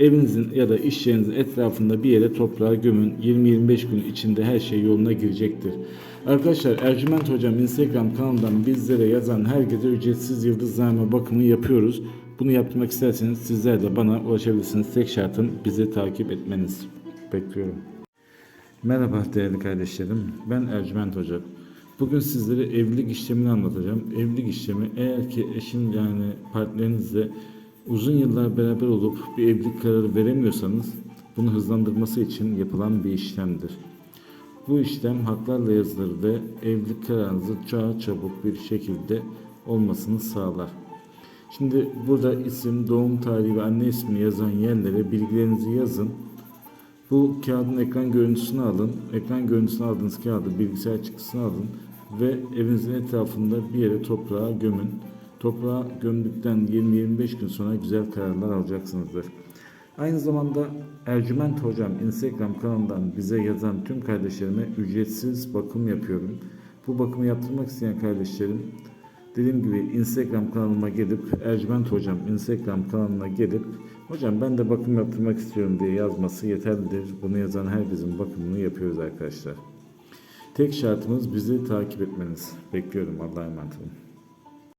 evinizin ya da iş yerinizin etrafında bir yere toprağa gömün. 20-25 gün içinde her şey yoluna girecektir. Arkadaşlar Ercüment Hocam Instagram kanalından bizlere yazan herkese ücretsiz yıldızname bakımı yapıyoruz. Bunu yapmak isterseniz sizler de bana ulaşabilirsiniz. Tek şartım bizi takip etmeniz. Bekliyorum. Merhaba değerli kardeşlerim. Ben Ercüment Hoca. Bugün sizlere evlilik işlemini anlatacağım. Evlilik işlemi eğer ki eşin yani partnerinizle uzun yıllar beraber olup bir evlilik kararı veremiyorsanız bunu hızlandırması için yapılan bir işlemdir. Bu işlem haklarla yazılır ve evlilik kararınızı daha çabuk bir şekilde olmasını sağlar. Şimdi burada isim, doğum tarihi ve anne ismi yazan yerlere bilgilerinizi yazın. Bu kağıdın ekran görüntüsünü alın. Ekran görüntüsünü aldığınız kağıdı bilgisayar çıktısını alın ve evinizin etrafında bir yere toprağa gömün. Toprağa gömdükten 20-25 gün sonra güzel kararlar alacaksınızdır. Aynı zamanda Ercüment Hocam Instagram kanalından bize yazan tüm kardeşlerime ücretsiz bakım yapıyorum. Bu bakımı yaptırmak isteyen kardeşlerim dediğim gibi Instagram kanalıma gelip Ercüment Hocam Instagram kanalına gelip Hocam ben de bakım yaptırmak istiyorum diye yazması yeterlidir. Bunu yazan herkesin bakımını yapıyoruz arkadaşlar. Tek şartımız bizi takip etmeniz. Bekliyorum. Allah'a emanet olun.